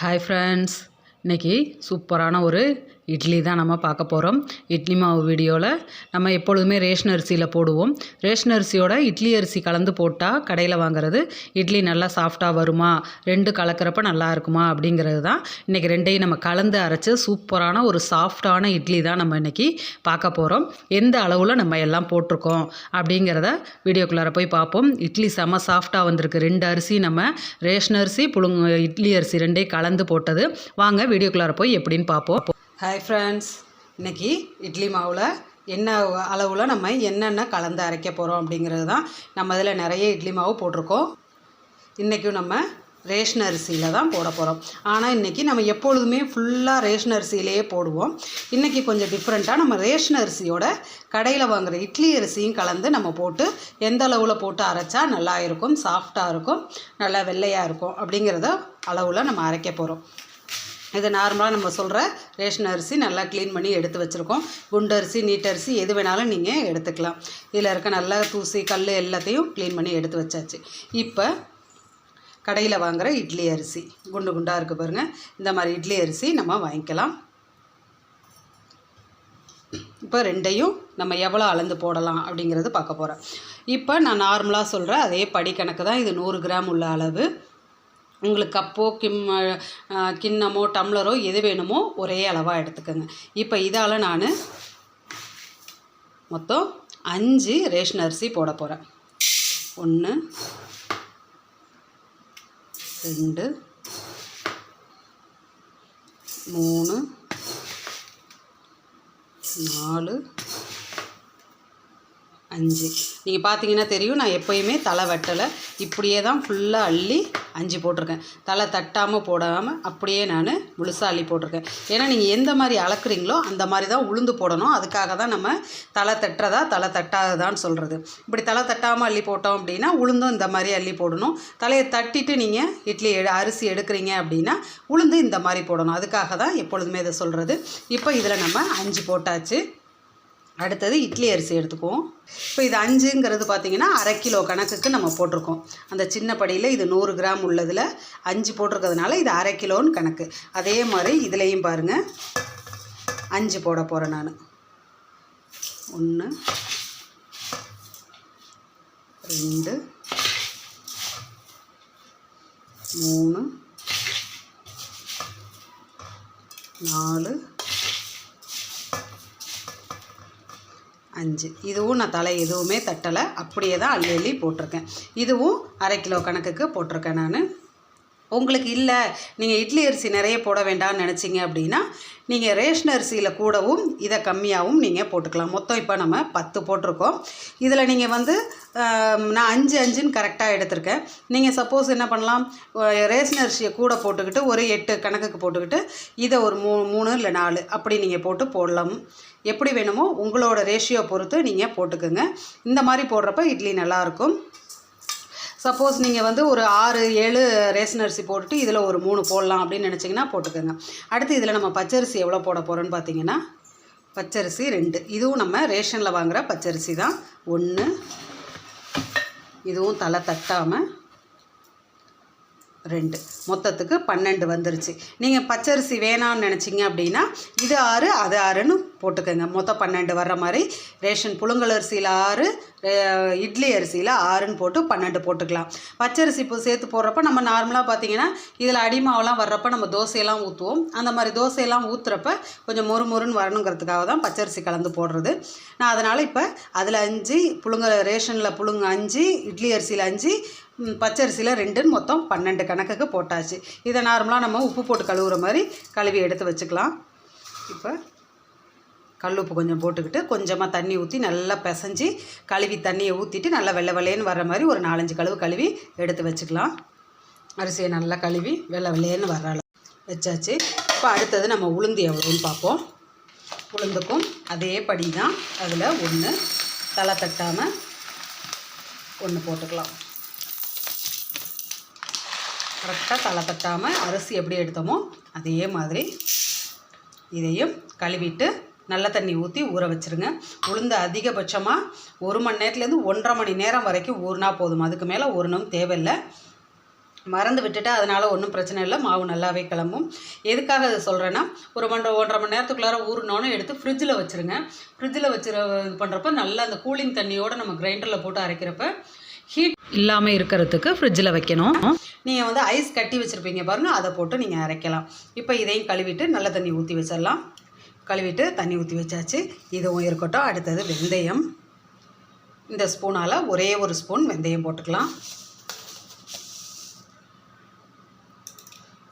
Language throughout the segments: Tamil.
ஹாய் ஃப்ரெண்ட்ஸ் இன்றைக்கி சூப்பரான ஒரு இட்லி தான் நம்ம பார்க்க போகிறோம் இட்லி மாவு வீடியோவில் நம்ம எப்பொழுதுமே ரேஷன் அரிசியில் போடுவோம். ரேஷன் அரிசியோட இட்லி அரிசி கலந்து போட்டால் கடையில் வாங்குறது இட்லி நல்லா சாஃப்டாக வருமா? ரெண்டு கலக்கிறப்ப நல்லா இருக்குமா? அப்படிங்கிறது தான் இன்றைக்கி ரெண்டையும் நம்ம கலந்து அரைச்சி சூப்பரான ஒரு சாஃப்டான இட்லி தான் நம்ம இன்றைக்கி பார்க்க போகிறோம் எந்த அளவில் நம்ம எல்லாம் போட்டிருக்கோம்? அப்படிங்கிறத வீடியோக்குள்ளார போய் பார்ப்போம். இட்லி செம சாஃப்டாக வந்திருக்கு. ரெண்டு அரிசி நம்ம ரேஷன் அரிசி புழுங்க இட்லி அரிசி ரெண்டையும் கலந்து போட்டது. வாங்க வீடியோக்குள்ளார போய் எப்படின்னு பார்ப்போம். ஹாய் ஃப்ரெண்ட்ஸ் இன்றைக்கி இட்லி மாவில் என்ன அளவில் நம்ம என்னென்ன கலந்து அரைக்க போகிறோம் அப்படிங்கிறது தான் நம்ம இதில் நிறைய இட்லி மாவு போட்டிருக்கோம். இன்றைக்கும் நம்ம ரேஷன் அரிசியில் தான் போட போகிறோம் ஆனால் இன்றைக்கி நம்ம எப்பொழுதுமே ஃபுல்லாக ரேஷன் அரிசியிலேயே போடுவோம். இன்றைக்கி கொஞ்சம் டிஃப்ரெண்ட்டாக நம்ம ரேஷன் அரிசியோட கடையில் வாங்குகிற இட்லி அரிசியும் கலந்து நம்ம போட்டு எந்த அளவில் போட்டு அரைச்சா நல்லா இருக்கும் சாஃப்டாக இருக்கும் நல்லா வெள்ளையாக இருக்கும் அப்படிங்கிறத அளவில் நம்ம அரைக்க போகிறோம் இது நார்மலாக நம்ம சொல்கிற ரேஷன் அரிசி நல்லா க்ளீன் பண்ணி எடுத்து வச்சுருக்கோம். குண்டரிசி நீட்டரிசி எது வேணாலும் நீங்கள் எடுத்துக்கலாம். இதில் இருக்க நல்ல தூசி கல் எல்லாத்தையும் க்ளீன் பண்ணி எடுத்து வச்சாச்சு. இப்போ கடையில் வாங்குகிற இட்லி அரிசி. குண்டு குண்டாக இருக்குது பாருங்கள் இந்த மாதிரி இட்லி அரிசி நம்ம வாங்கிக்கலாம். இப்போ ரெண்டையும் நம்ம எவ்வளோ அளந்து போடலாம் அப்படிங்கிறது பார்க்க போகிறேன் இப்போ நான் நார்மலாக சொல்கிறேன் அதே படிக்கணக்கு தான். இது நூறு கிராம் உள்ள அளவு. உங்களுக்கு கப்போ கிம் கிண்ணமோ டம்ளரோ எது வேணுமோ ஒரே அளவாக எடுத்துக்கோங்க. இப்போ இதால் நான் மொத்தம் அஞ்சு ரேஷன் அரிசி போட போகிறேன் ஒன்று ரெண்டு மூணு நாலு அஞ்சு. நீங்கள் பார்த்தீங்கன்னா தெரியும் நான் எப்போயுமே தலை வெட்டலை. இப்படியே தான் ஃபுல்லாக அள்ளி அஞ்சு போட்டிருக்கேன். தலை தட்டாமல் போடாமல் அப்படியே நான் முழுசாக அள்ளி போட்டிருக்கேன். ஏன்னா நீங்கள் எந்த மாதிரி அளக்குறீங்களோ அந்த மாதிரி தான் உளுந்து போடணும். அதுக்காக தான் நம்ம தலை தட்டுறதா தலை தட்டாததான்னு சொல்கிறது இப்படி தலை தட்டாமல் அள்ளி போட்டோம் அப்படின்னா உளுந்தும் இந்த மாதிரி அள்ளி போடணும். தலையை தட்டிட்டு நீங்கள் இட்லி எ அரிசி எடுக்கிறீங்க அப்படின்னா உளுந்து இந்த மாதிரி போடணும். அதுக்காக தான் எப்பொழுதுமே இதை சொல்கிறது இப்போ இதில் நம்ம அஞ்சு போட்டாச்சு. அடுத்தது இட்லி அரிசி எடுத்துக்குவோம். இப்போ இது அஞ்சுங்கிறது பார்த்திங்கன்னா அரை கிலோ கணக்குக்கு நம்ம போட்டிருக்கோம். அந்த சின்ன படியில் இது நூறு கிராம் உள்ளதில் அஞ்சு போட்டிருக்கிறதுனால இது அரை கிலோன்னு கணக்கு. அதே மாதிரி இதுலேயும் பாருங்கள் அஞ்சு போட போகிறேன் நான். ஒன்று ரெண்டு மூணு நாலு அஞ்சு. இதுவும் நான் தலை எதுவுமே தட்டலை. அப்படியே தான் அள்ளி அள்ளி போட்டிருக்கேன். இதுவும் அரை கிலோ கணக்குக்கு போட்டிருக்கேன் நான். உங்களுக்கு இல்லை. நீங்கள் இட்லி அரிசி நிறைய போட வேண்டாம்னு நினச்சிங்க அப்படின்னா நீங்கள் ரேஷன் அரிசியில் கூடவும் இதை கம்மியாகவும் நீங்கள் போட்டுக்கலாம். மொத்தம் இப்போ நம்ம பத்து போட்டிருக்கோம். இதில் நீங்கள் வந்து நான் அஞ்சு அஞ்சுன்னு கரெக்டாக எடுத்திருக்கேன். நீங்கள் சப்போஸ் என்ன பண்ணலாம்? ரேஷன் அரிசியை கூட போட்டுக்கிட்டு ஒரு எட்டு கணக்குக்கு போட்டுக்கிட்டு இதை ஒரு மூ மூணு இல்லை நாலு அப்படி நீங்கள் போட்டு போடலாம். எப்படி வேணுமோ உங்களோட ரேஷியோ பொறுத்து நீங்கள் போட்டுக்கோங்க. இந்த மாதிரி போடுறப்ப இட்லி நல்லாயிருக்கும். சப்போஸ் நீங்கள் வந்து ஒரு ஆறு ஏழு ரேஷன் அரிசி போட்டுட்டு இதில் ஒரு மூணு போடலாம் அப்படின்னு நினச்சிங்கன்னா போட்டுக்கோங்க. அடுத்து இதில் நம்ம பச்சரிசி எவ்வளோ போட போகிறோன்னு பார்த்தீங்கன்னா பச்சரிசி ரெண்டு. இதுவும் நம்ம ரேஷனில் வாங்குகிற பச்சரிசி தான். ஒன்று இதுவும் தலை தட்டாமல் ரெண்டு. மொத்தத்துக்கு பன்னெண்டு வந்துருச்சு. நீங்கள் பச்சரிசி வேணான்னு நினச்சிங்க அப்படின்னா இது ஆறு அது ஆறுன்னு போட்டுக்கோங்க. மொத்தம் பன்னெண்டு வர்ற மாதிரி ரேஷன் புழுங்கல் அரிசியில் ஆறு இட்லி அரிசியில் ஆறுன்னு போட்டு பன்னெண்டு போட்டுக்கலாம். பச்சரிசி இப்போ சேர்த்து போடுறப்ப நம்ம நார்மலாக பார்த்தீங்கன்னா இதில் அடிமாவெல்லாம் வர்றப்ப நம்ம தோசையெல்லாம் ஊற்றுவோம் அந்த மாதிரி தோசையெல்லாம் ஊற்றுறப்ப கொஞ்சம் மொறு மொறுன்னு வரணுங்கிறதுக்காக தான் பச்சரிசி கலந்து போடுறது. நான் அதனால் இப்போ அதில் அஞ்சு புழுங்க ரேஷனில் புழுங்க அஞ்சு இட்லி அரிசியில் அஞ்சு பச்சரிசியில் ரெண்டுன்னு மொத்தம் பன்னெண்டு கணக்குக்கு போட்டாச்சு. இதை நார்மலாக நம்ம உப்பு போட்டு கழுவுற மாதிரி கழுவி எடுத்து வச்சுக்கலாம். இப்போ கல் உப்பு கொஞ்சம் போட்டுக்கிட்டு கொஞ்சமாக தண்ணி ஊற்றி நல்லா பிசைஞ்சு கழுவி தண்ணியை ஊற்றிட்டு நல்லா வெள்ளை வெள்ளையன்னு வர மாதிரி ஒரு நாலஞ்சு கழுவு கழுவி எடுத்து வச்சுக்கலாம். அரிசியை நல்லா கழுவி வெள்ளை வெள்ளையன்னு வர வச்சாச்சு. இப்போ அடுத்தது நம்ம உளுந்து எவ்வளோன்னு பார்ப்போம். உளுந்துக்கும் அதே படி தான் அதில் ஒன்று தலை தட்டாமல் ஒன்று போட்டுக்கலாம். கரெக்டாக தலை தட்டாமல் அரிசி எப்படி எடுத்தோமோ அதே மாதிரி இதையும் கழுவிட்டு நல்ல தண்ணி ஊற்றி ஊற வச்சுருங்க. உளுந்து அதிகபட்சமாக ஒரு மணி நேரத்துலேருந்து ஒன்றரை மணி நேரம் வரைக்கும் ஊறினா போதும். அதுக்கு மேலே ஊறணும் தேவையில்லை. மறந்து விட்டுட்டு அதனால் ஒன்றும் பிரச்சனை இல்லை. மாவு நல்லாவே கிளம்பும். எதுக்காக அதை சொல்கிறேன்னா ஒரு மணி ஒன்றரை மணி நேரத்துக்குள்ளார ஊறினோன்னு எடுத்து ஃப்ரிட்ஜில் வச்சுருங்க. ஃப்ரிட்ஜில் வச்சு இது பண்ணுறப்ப நல்லா அந்த கூலிங் தண்ணியோடு நம்ம கிரைண்டரில் போட்டு அரைக்கிறப்ப ஹீட் இல்லாமல் இருக்கிறதுக்கு ஃப்ரிட்ஜில் வைக்கணும். நீங்கள் வந்து ஐஸ் கட்டி வச்சுருப்பீங்க பாருங்கள் அதை போட்டு நீங்கள் அரைக்கலாம். இப்போ இதையும் கழுவிட்டு நல்ல தண்ணி ஊற்றி வச்சிடலாம். கழுவிட்டு தண்ணி ஊற்றி வச்சாச்சு. இதுவும் இருக்கட்டும். அடுத்தது வெந்தயம். இந்த ஸ்பூனால் ஒரே ஒரு ஸ்பூன் வெந்தயம் போட்டுக்கலாம்.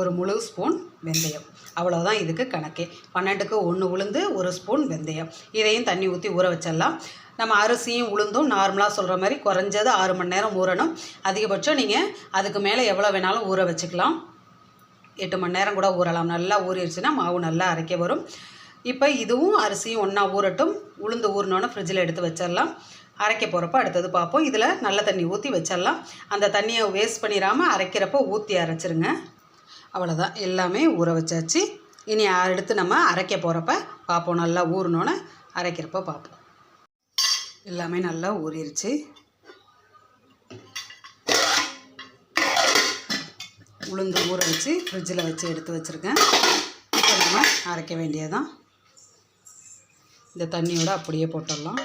ஒரு முழு ஸ்பூன் வெந்தயம். அவ்வளோதான் இதுக்கு கணக்கே. பன்னெண்டுக்கு ஒன்று உளுந்து ஒரு ஸ்பூன் வெந்தயம். இதையும் தண்ணி ஊற்றி ஊற வச்சிடலாம். நம்ம அரிசியும் உளுந்தும் நார்மலாக சொல்கிற மாதிரி குறைஞ்சது ஆறு மணி நேரம் ஊறணும். அதிகபட்சம் நீங்கள் அதுக்கு மேலே எவ்வளோ வேணாலும் ஊற வச்சுக்கலாம். எட்டு மணி நேரம் கூட ஊறலாம். நல்லா ஊறிடுச்சுன்னா மாவு நல்லா அரைக்க வரும். இப்போ இதுவும் அரிசியும் ஒன்றா ஊறட்டும். உளுந்து ஊறினோன்னு ஃப்ரிட்ஜில் எடுத்து வச்சிடலாம். அரைக்க போகிறப்ப அடுத்தது பார்ப்போம். இதில் நல்ல தண்ணி ஊற்றி வச்சிடலாம். அந்த தண்ணியை வேஸ்ட் பண்ணிடாமல் அரைக்கிறப்போ ஊற்றி அரைச்சிருங்க. அவ்வளோதான் எல்லாமே ஊற வச்சாச்சு. இனி அடுத்து நம்ம அரைக்க போகிறப்ப பார்ப்போம். நல்லா ஊறினோன்னு அரைக்கிறப்ப பார்ப்போம். எல்லாமே நல்லா ஊறிடுச்சு உளுந்து ஊற வச்சு ஃப்ரிட்ஜில் வச்சு எடுத்து வச்சுருக்கேன். இப்போ நம்ம அரைக்க வேண்டியதான் இந்த தண்ணியோடு அப்படியே போட்டுடலாம்.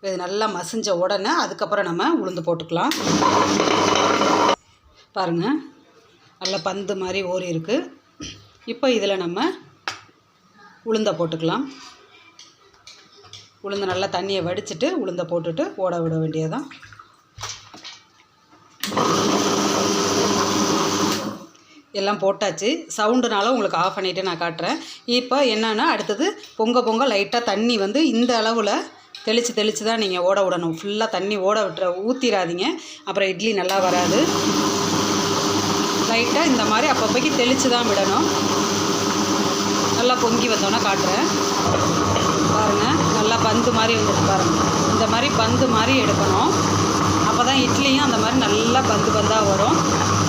இது நல்லா மசிஞ்ச உடனே அதுக்கப்புறம் நம்ம உளுந்து போட்டுக்கலாம். பாருங்கள் நல்லா பந்து மாதிரி ஓரி இருக்குது இப்போ இதில் நம்ம உளுந்தை போட்டுக்கலாம். உளுந்து நல்லா தண்ணியை வடிச்சிட்டு உளுந்தை போட்டுட்டு ஓட விட வேண்டியதுதான். எல்லாம் போட்டாச்சு. சவுண்டுனால உங்களுக்கு ஆஃப் பண்ணிவிட்டு நான் காட்டுறேன். இப்போ என்னென்னா அடுத்தது பொங்க பொங்க லைட்டாக தண்ணி வந்து இந்த அளவில் தெளித்து தெளித்து தான் நீங்கள் ஓட விடணும். ஃபுல்லாக தண்ணி ஓட விட்டுற ஊற்றிடாதீங்க அப்புறம் இட்லி நல்லா வராது. லைட்டாக இந்த மாதிரி அப்பப்போக்கி தெளித்து தான் விடணும். நல்லா பொங்கி வந்தோன்னே காட்டுறேன். பந்து மாதிரி வந்துட்டு பாருங்கள் இந்த மாதிரி பந்து மாதிரி எடுக்கணும். அப்போ தான் இட்லியும் அந்த மாதிரி நல்லா பந்து பந்தாக வரும்.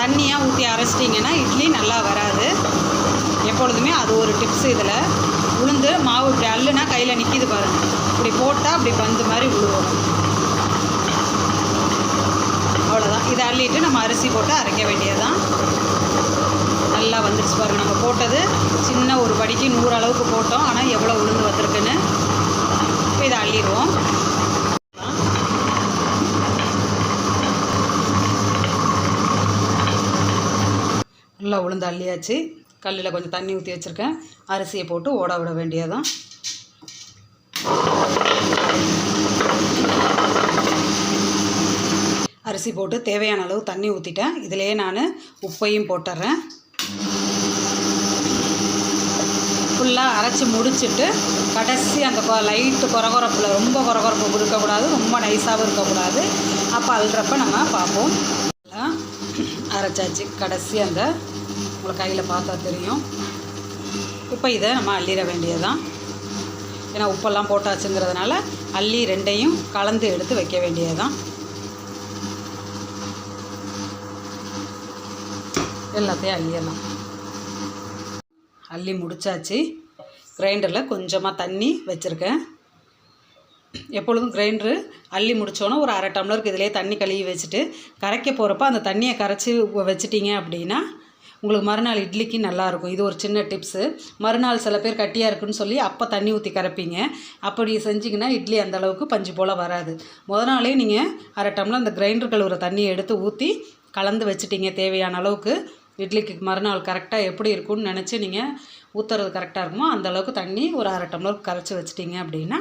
தண்ணியாக ஊற்றி அரைச்சிட்டிங்கன்னா இட்லி நல்லா வராது. எப்பொழுதுமே அது ஒரு டிப்ஸ் இதில். உளுந்து மாவு இப்படி அல்லுனா கையில் நிற்கிது பாருங்கள் இப்படி போட்டால் அப்படி பந்து மாதிரி விழுவோம் அவ்வளோதான் இதை அள்ளிட்டு நம்ம அரிசி போட்டு அரைக்க வேண்டியதுதான். நல்லா வந்துருச்சு பாருங்கள் நம்ம போட்டது சின்ன ஒரு படிக்கு நூறு அளவுக்கு போட்டோம். ஆனால் எவ்வளோ உளுந்து வந்திருக்குன்னு. இப்போ இதை அள்ளிடுவோம். நல்லா உளுந்து அள்ளியாச்சு. கல்லில் கொஞ்சம் தண்ணி ஊற்றி வச்சுருக்கேன். அரிசியை போட்டு ஓட விட வேண்டியதான் அரிசி போட்டு தேவையான அளவு தண்ணி ஊற்றிட்டேன் இதிலேயே நான் உப்பையும் போட்டுறேன். ஃபுல்லாக அரைச்சி முடிச்சுட்டு கடைசி அந்த கொ லைட்டு குறகுறப்பில் ரொம்ப குறகுறப்பு இருக்கக்கூடாது ரொம்ப நைஸாகவும் இருக்கக்கூடாது. அப்போ அழுறப்ப நம்ம பார்ப்போம். நல்லா அரைச்சாச்சு. கடைசி அந்த உங்களுக்கு கையில் பார்த்தா தெரியும். இப்போ இதை நம்ம அள்ளிட வேண்டியதுதான். ஏன்னா உப்பெல்லாம் போட்டாச்சுங்கிறதுனால அள்ளி ரெண்டையும் கலந்து எடுத்து வைக்க வேண்டியதுதான். எல்லாத்தையும் அள்ளிடலாம். அள்ளி முடிச்சாச்சு. கிரைண்டரில் கொஞ்சமாக தண்ணி வச்சுருக்கேன். எப்பொழுதும் கிரைண்டரு அள்ளி முடித்தோன்னே ஒரு அரை டம்ளருக்கு இதிலே தண்ணி கழுவி வச்சுட்டு கரைக்க போகிறப்ப அந்த தண்ணியை கரைச்சி வச்சிட்டிங்க அப்படின்னா உங்களுக்கு மறுநாள் இட்லிக்கு நல்லாயிருக்கும் இது ஒரு சின்ன டிப்ஸு. மறுநாள் சில பேர் கட்டியாக இருக்குன்னு சொல்லி அப்போ தண்ணி ஊற்றி கரைப்பீங்க. அப்படி செஞ்சிங்கன்னா இட்லி அந்த அளவுக்கு பஞ்சு போல் வராது. முத நாளே நீங்கள் அரை டம்ளர் அந்த கிரைண்டர் கழுவுற தண்ணியை எடுத்து ஊற்றி கலந்து வச்சிட்டிங்க தேவையான அளவுக்கு. இட்லிக்கு மறுநாள் கரெக்டாக எப்படி இருக்கும்னு நினச்சி நீங்கள் ஊற்றுறது கரெக்டாக இருக்குமோ அந்தளவுக்கு தண்ணி ஒரு அரை டம்ளர் கரைச்சி வச்சிட்டிங்க அப்படின்னா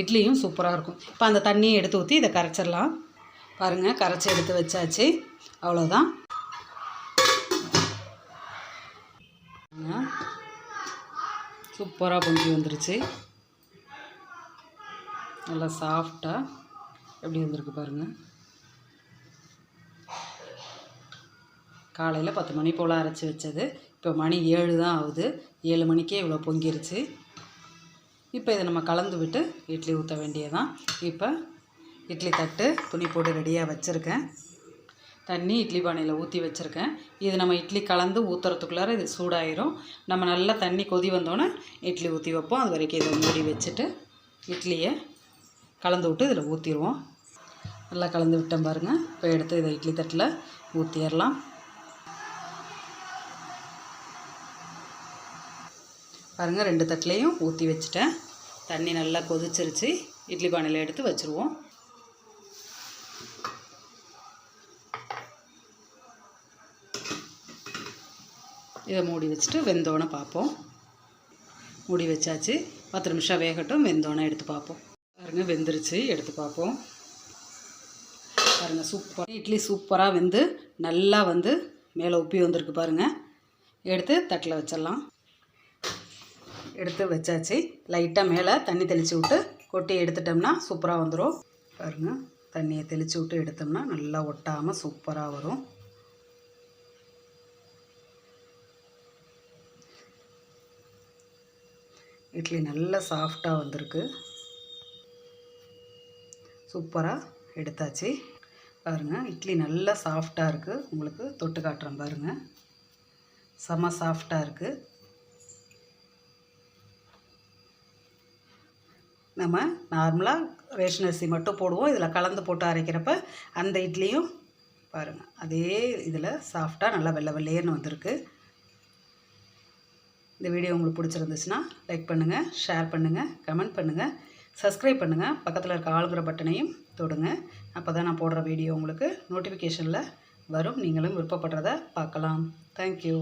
இட்லியும் சூப்பராக இருக்கும். இப்போ அந்த தண்ணியை எடுத்து ஊற்றி இதை கரைச்சிடலாம். பாருங்கள் கரைச்சி எடுத்து வச்சாச்சு. அவ்வளோதான் சூப்பராக பொங்கி வந்துருச்சு. நல்லா சாஃப்டாக எப்படி வந்திருக்கு பாருங்கள் காலையில் பத்து மணி போல் அரைச்சி வச்சது. இப்போ மணி ஏழு தான் ஆகுது. ஏழு மணிக்கே இவ்வளோ பொங்கிருச்சு. இப்போ இதை நம்ம கலந்து விட்டு இட்லி ஊற்ற வேண்டியதான் இப்போ இட்லி தட்டு துணி போட்டு ரெடியாக வச்சுருக்கேன். தண்ணி இட்லி பானையில் ஊற்றி வச்சுருக்கேன். இது நம்ம இட்லி கலந்து ஊற்றுறதுக்குள்ளார இது சூடாயிரும். நம்ம நல்லா தண்ணி கொதி வந்தோன்னே இட்லி ஊற்றி வைப்போம். அது வரைக்கும் இதை மூடி வச்சுட்டு இட்லியை கலந்து விட்டு இதில் ஊற்றிடுவோம் நல்லா கலந்து விட்டேன் பாருங்கள் இப்போ எடுத்து இதை இட்லி தட்டில் ஊற்றிடலாம் பாருங்கள் ரெண்டு தட்டிலையும் ஊற்றி வச்சுட்டேன். தண்ணி நல்லா கொதிச்சிருச்சு. இட்லி பானையில் எடுத்து வச்சுருவோம். இதை மூடி வச்சுட்டு வெந்தோன்னே பார்ப்போம். மூடி வச்சாச்சு. பத்து நிமிஷம் வேகட்டும் வெந்தோன்னே எடுத்து பார்ப்போம். பாருங்கள் வெந்துருச்சு. எடுத்து பார்ப்போம். பாருங்கள் சூப்பர் இட்லி சூப்பராக வெந்து நல்லா வந்து மேலே உப்பி வந்திருக்கு பாருங்கள் எடுத்து தட்டில் வச்சிடலாம். எடுத்து வச்சாச்சு. லைட்டாக மேலே தண்ணி தெளித்து விட்டு கொட்டி எடுத்துட்டோம்னா சூப்பராக வந்துடும் பாருங்கள் தண்ணியை தெளித்து விட்டு எடுத்தோம்னா நல்லா ஒட்டாமல் சூப்பராக வரும். இட்லி நல்லா சாஃப்டாக வந்திருக்கு. சூப்பராக எடுத்தாச்சு. பாருங்கள் இட்லி நல்லா சாஃப்டாக இருக்குது உங்களுக்கு தொட்டு காட்டுறேன் பாருங்கள் செம சாஃப்டாக இருக்குது நம்ம நார்மலாக ரேஷன் அரிசி மட்டும் போடுவோம். இதில் கலந்து போட்டு அரைக்கிறப்ப அந்த இட்லியும் பாருங்கள் அதே இதில் சாஃப்டாக நல்லா வெள்ளை வெள்ளையர்னு வந்திருக்கு. இந்த வீடியோ உங்களுக்கு பிடிச்சிருந்துச்சுன்னா லைக் பண்ணுங்கள் ஷேர் பண்ணுங்கள் கமெண்ட் பண்ணுங்கள் சப்ஸ்கிரைப் பண்ணுங்கள் பக்கத்தில் இருக்க ஆளுங்கிற பட்டனையும் தொடுங்க. அப்போ தான் நான் போடுற வீடியோ உங்களுக்கு நோட்டிஃபிகேஷனில் வரும். நீங்களும் விருப்பப்படுறத பார்க்கலாம். தேங்க்யூ